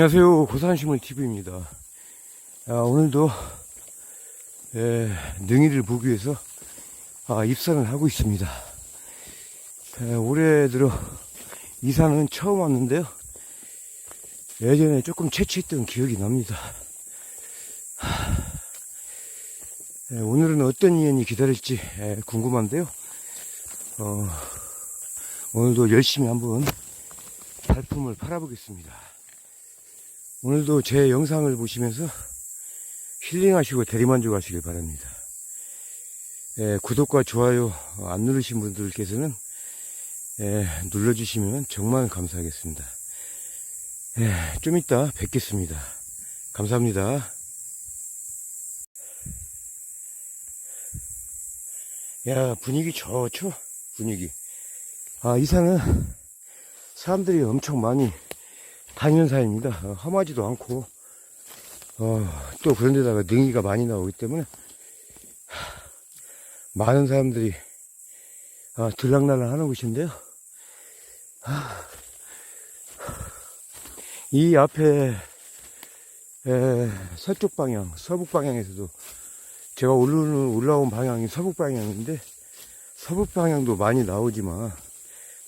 안녕하세요. 고산식물 TV입니다. 아, 오늘도 에, 능이를 보기 위해서 아, 입산을 하고 있습니다. 에, 올해 들어 이산은 처음 왔는데요. 예전에 조금 채취했던 기억이 납니다. 하, 에, 오늘은 어떤 인연이 기다릴지 에, 궁금한데요. 어, 오늘도 열심히 한번 발품을 팔아보겠습니다. 오늘도 제 영상을 보시면서 힐링하시고 대리만족하시길 바랍니다. 예, 구독과 좋아요 안 누르신 분들께서는 예, 눌러주시면 정말 감사하겠습니다. 예, 좀 이따 뵙겠습니다. 감사합니다. 야 분위기 좋죠 분위기 아 이 산은 사람들이 엄청 많이 어, 험하지도 않고, 어, 또 그런 데다가 능이가 많이 나오기 때문에, 하, 많은 사람들이, 아, 들락날락 하는 곳인데요. 하, 이 앞에, 에, 서쪽 방향, 서북 방향에서도, 제가 올라오는, 올라온 방향이 서북 방향인데, 서북 방향도 많이 나오지만,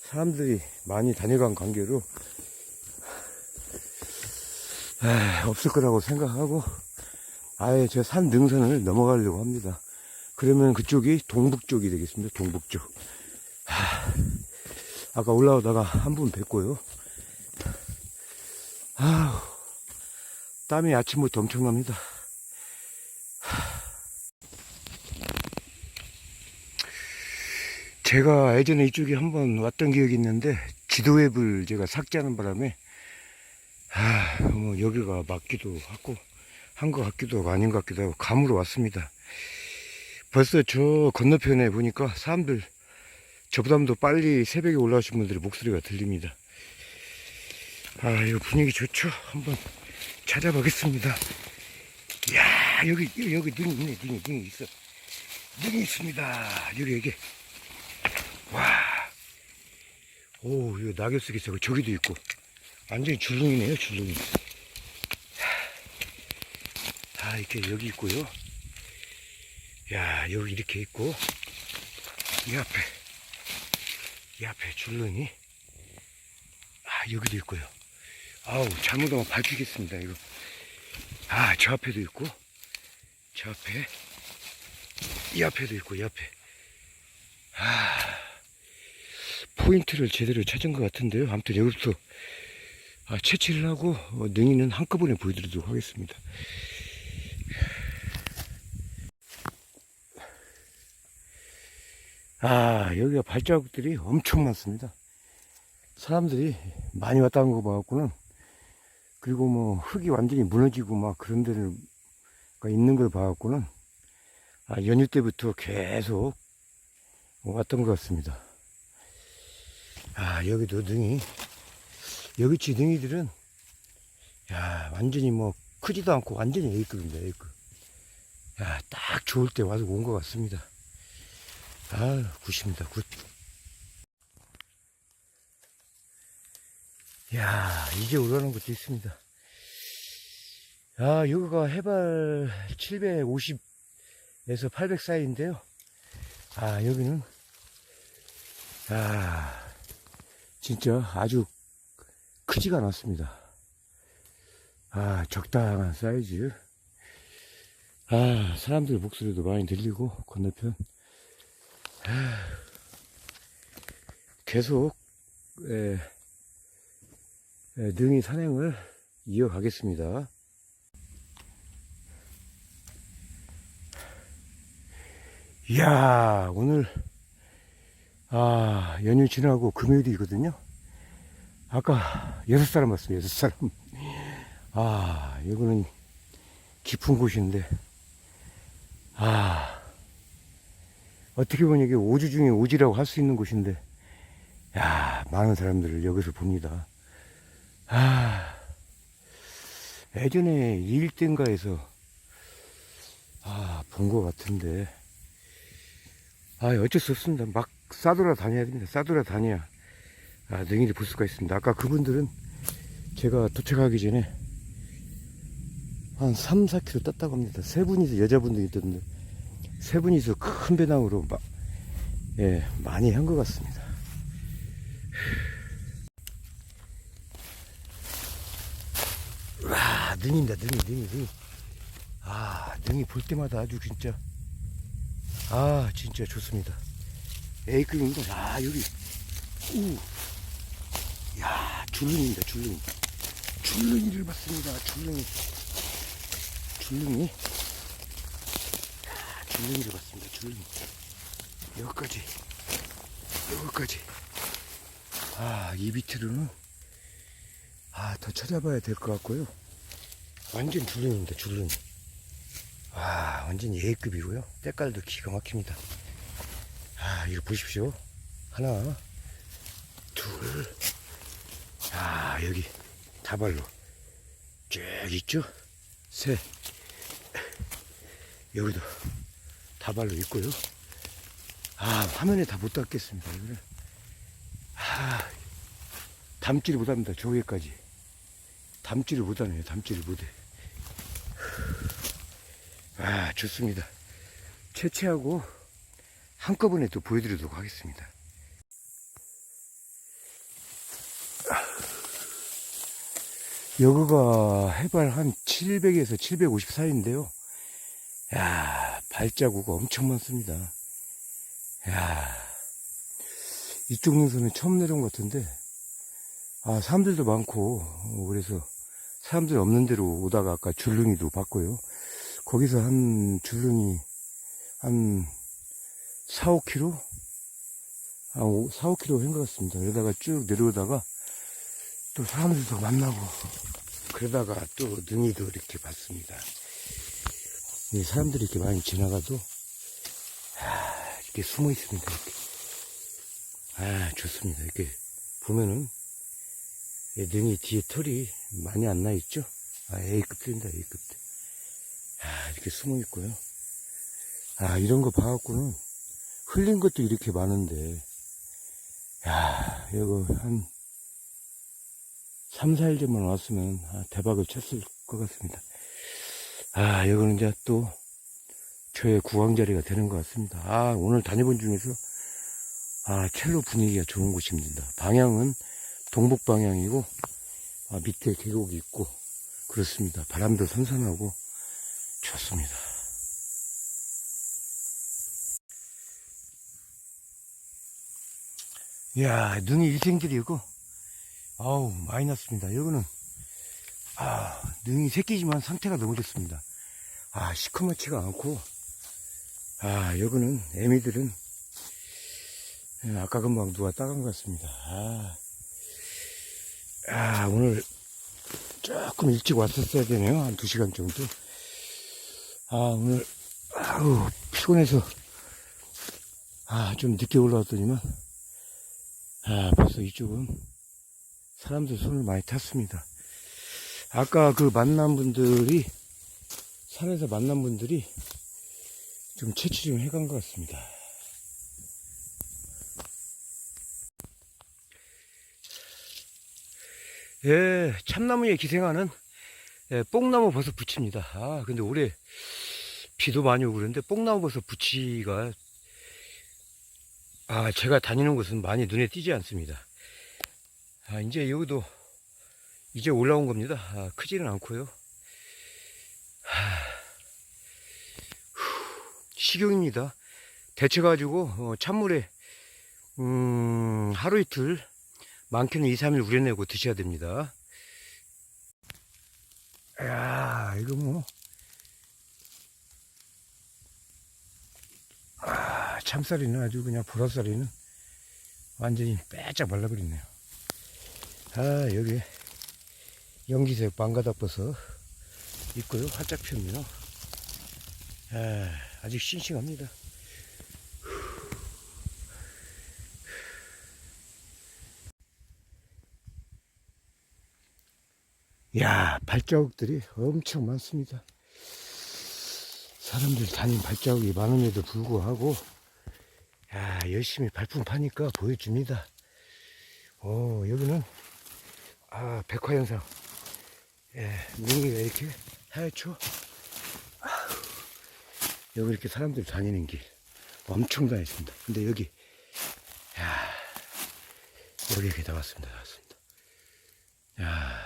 사람들이 많이 다녀간 관계로, 에이, 없을 거라고 생각하고 아예 저 산 능선을 넘어가려고 합니다. 그러면 그쪽이 동북 쪽이 되겠습니다. 동북 쪽. 하, 아까 올라오다가 한 분 뵀고요. 아우, 땀이 아침부터 엄청납니다. 하. 제가 예전에 이쪽에 한번 왔던 기억이 있는데 지도 앱을 제가 삭제하는 바람에 아, 뭐 여기가 맞기도 하고 한 것 같기도 하고 아닌 것 같기도 하고 감으로 왔습니다. 벌써 저 건너편에 보니까 사람들 저보다도 빨리 새벽에 올라오신 분들의 목소리가 들립니다. 아, 이거 분위기 좋죠? 한번 찾아보겠습니다. 야 여기, 여기 능이 있네, 능이, 능이 있어. 능이 있습니다. 여기, 여기. 와. 오, 이거 낙엽 속에. 저기도 있고. 완전히 줄눈이네요, 줄눈이. 아, 이렇게 여기 있고요. 야, 여기 이렇게 있고, 이 앞에, 이 앞에 줄눈이. 아, 여기도 있고요. 아우, 잘못하면 밟히겠습니다, 이거. 아, 저 앞에도 있고, 저 앞에, 이 앞에도 있고, 이 앞에. 아, 포인트를 제대로 찾은 것 같은데요. 아무튼 아, 채취를 하고 어, 능이는 한꺼번에 보여드리도록 하겠습니다. 아 여기가 발자국들이 엄청 많습니다. 사람들이 많이 왔다는 거 봐갖고는 그리고 뭐 흙이 완전히 무너지고 막 그런 데가 있는 걸 봐갖고는 아, 연휴 때부터 계속 왔던 것 같습니다. 아 여기도 능이 여기 지능이들은 야 완전히 뭐 크지도 않고 완전히 A급입니다 A급. 야딱 좋을 때 와서 온 것 같습니다. 아 굿입니다 굿 야 이제 올라오는 것도 있습니다. 야 여기가 해발 750에서 800 사이인데요. 아 여기는 아 진짜 아주 크지가 않았습니다. 아, 적당한 사이즈. 아, 사람들 목소리도 많이 들리고, 건너편. 아, 계속, 에, 에, 능이 산행을 이어가겠습니다. 이야, 오늘, 아, 연휴 지나고 금요일이거든요. 아까 여섯 사람 왔어요, 여섯 사람. 아, 이거는 깊은 곳인데, 아, 어떻게 보면 이게 오주 중에 오지라고 할 수 있는 곳인데, 야, 많은 사람들을 여기서 봅니다. 아, 예전에 일등가에서, 아, 본 것 같은데, 아, 어쩔 수 없습니다. 막 싸돌아 다녀야 됩니다. 싸돌아 다녀야 아, 능이를 볼 수가 있습니다. 아까 그분들은 제가 도착하기 전에 한 3, 4kg 땄다고 합니다. 세 분이서 여자분도 있던데 세 분이서 큰 배낭으로 막, 예, 많이 한 것 같습니다. 와, 능입니다, 능이, 능이, 능이. 아, 능이 볼 때마다 아주 진짜, 아, 진짜 좋습니다. A급입니다. 아, 여기, 우, 야, 줄눈입니다, 줄눈. 줄눈이를 봤습니다, 줄눈이. 줄눈이. 야, 줄눈이를 봤습니다, 줄눈이. 여기까지, 여기까지. 아, 이 밑으로는, 아, 더 찾아봐야 될 것 같고요. 완전 줄눈입니다, 줄눈. 와, 완전 A급이고요. 때깔도 기가 막힙니다. 아, 이거 보십시오. 하나, 둘, 아, 여기 다발로 쭉 있죠? 셋, 여기도 다발로 있고요. 아, 화면에 다 못 닿겠습니다. 이거를. 아, 담지를 못합니다. 저 위에까지. 담지를 못하네요. 담지를 못해. 아, 좋습니다. 채취하고 한꺼번에 또 보여드리도록 하겠습니다. 여기가 해발 한 700에서 750 사이인데요. 야, 발자국 엄청 많습니다. 야, 이쪽 능선은 처음 내려온 것 같은데, 아, 사람들도 많고, 어, 그래서 사람들 없는 데로 오다가 아까 줄눈이도 봤고요. 거기서 한 줄눈이 한 4, 5km? 아, 4, 5km 한것 같습니다. 그러다가 쭉 내려오다가 또 사람들도 만나고 그러다가 또 능이도 이렇게 봤습니다. 이 사람들이 이렇게 많이 지나가도 아, 이렇게 숨어 있습니다. 이렇게. 아 좋습니다. 이렇게 보면은 이 능이 뒤에 털이 많이 안 나 있죠? 아 A급 들입니다. A급 들. 아 이렇게 숨어 있고요. 아 이런 거 봐갖고는 흘린 것도 이렇게 많은데 야 이거 한 3, 4일 전만 왔으면 아, 대박을 쳤을 것 같습니다. 아, 이거는 이제 또 저의 구강자리가 되는 것 같습니다. 아, 오늘 다녀본 중에서 아, 첼로 분위기가 좋은 곳입니다. 방향은 동북 방향이고 아, 밑에 계곡이 있고 그렇습니다. 바람도 선선하고 좋습니다. 이야, 눈이 일생들이고 아우 많이 났습니다. 여기는 아 능이 새끼지만 상태가 너무 좋습니다. 아 시커멓지가 않고. 아 여기는 애미들은 예, 아까 금방 누가 따간 것 같습니다. 아, 아 오늘 조금 일찍 왔었어야 되네요. 한 2시간 정도. 아 오늘 아우 피곤해서 아 좀 늦게 올라왔더니만 아 벌써 이쪽은 사람들 손을 많이 탔습니다. 아까 그 만난 분들이, 산에서 만난 분들이 좀 채취 좀 해간 것 같습니다. 예, 참나무에 기생하는 예, 뽕나무 버섯 부치입니다. 아, 근데 올해 비도 많이 오고 그런데 뽕나무 버섯 부치가 아, 제가 다니는 곳은 많이 눈에 띄지 않습니다. 아, 이제 여기도 이제 올라온 겁니다. 아, 크지는 않고요. 식용입니다. 데쳐가지고 어, 찬물에 음, 하루 이틀 많게는 2, 3일 우려내고 드셔야 됩니다. 야 이거 뭐 아, 참쌀이는 아주 그냥 보라쌀이는 완전히 빼짝 말라버리네요. 아 여기 연기색 방가닥버섯 있고요. 활짝 폈네요. 아, 아직 싱싱합니다. 야 발자국들이 엄청 많습니다. 사람들 다닌 발자국이 많음에도 불구하고 야 열심히 발품 파니까 보여줍니다. 오 여기는 아, 백화현상. 예, 능이가 이렇게 하얗죠? 여기 이렇게 사람들 다니는 길 엄청 다녔습니다. 근데 여기, 야 여기 이렇게 나왔습니다. 나왔습니다. 야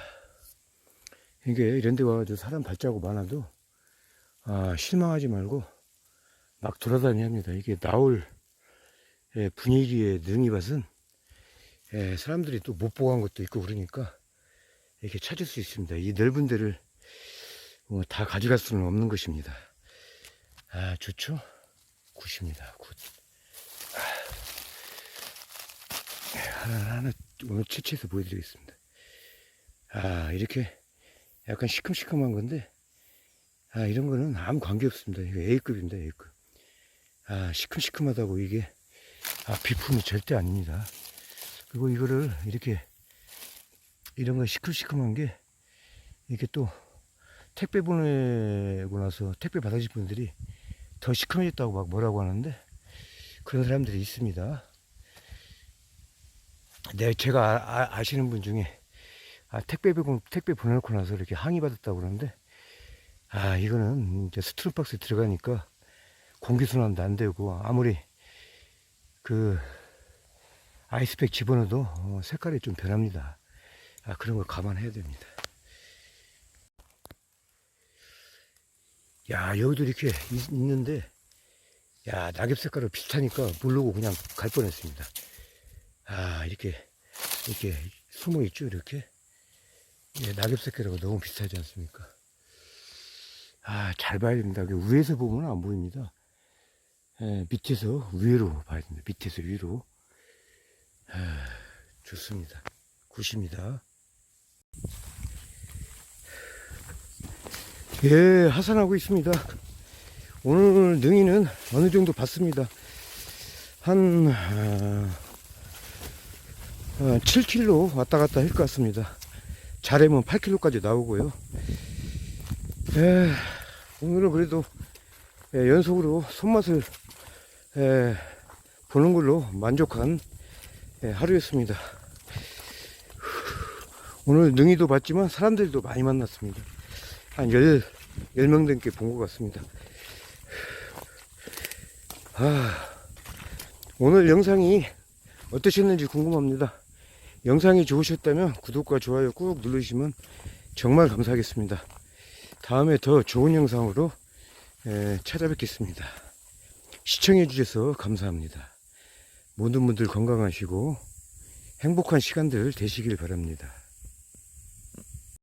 이게 이런 데 와가지고 사람 발자국 많아도, 아, 실망하지 말고 막 돌아다녀야 합니다. 이게 나올 예, 분위기에 능이밭은 예, 사람들이 또 못 보고 한 것도 있고 그러니까 이렇게 찾을 수 있습니다. 이 넓은 데를 뭐 다 가져갈 수는 없는 것입니다. 아, 좋죠? 굿입니다. 굿. 아, 하나 하나 오늘 채취해서 보여드리겠습니다. 아, 이렇게 약간 시큼시큼한 건데, 아, 이런 거는 아무 관계 없습니다. 이거 A급입니다, A급. 아, 시큼시큼하다고 이게, 아, 비품이 절대 아닙니다. 그리고 이거를 이렇게, 이런 거 시큼시큼한 게, 이게 또, 택배 보내고 나서 택배 받으실 분들이 더 시큼해졌다고 막 뭐라고 하는데, 그런 사람들이 있습니다. 네, 제가 아, 시는분 중에, 아, 택배, 보- 택배 보내놓고 나서 이렇게 항의 받았다고 그러는데, 아, 이거는 이제 스트룸박스에 들어가니까 공기 순환도 안 되고, 아무리 그 아이스팩 집어넣어도 어, 색깔이 좀 변합니다. 아, 그런 걸 감안해야 됩니다. 야, 여기도 이렇게 있, 는데 야, 낙엽 색깔로 비슷하니까 모르고 그냥 갈 뻔했습니다. 아, 이렇게, 이렇게 숨어 있죠, 이렇게. 예, 낙엽 색깔하고 너무 비슷하지 않습니까? 아, 잘 봐야 됩니다. 위에서 보면 안 보입니다. 예, 밑에서 위로 봐야 됩니다. 밑에서 위로. 아, 좋습니다. 굿입니다. 예, 하산하고 있습니다. 오늘 능이는 어느 정도 봤습니다. 한, 아, 7km 왔다 갔다 할 것 같습니다. 잘하면 8km까지 나오고요. 에, 오늘은 그래도 예, 연속으로 손맛을 예, 보는 걸로 만족한 예, 하루였습니다. 오늘 능이도 봤지만 사람들도 많이 만났습니다. 한 10, 10명 넘게 본 것 같습니다. 아, 오늘 영상이 어떠셨는지 궁금합니다. 영상이 좋으셨다면 구독과 좋아요 꾹 누르시면 정말 감사하겠습니다. 다음에 더 좋은 영상으로 에, 찾아뵙겠습니다. 시청해 주셔서 감사합니다. 모든 분들 건강하시고 행복한 시간들 되시길 바랍니다.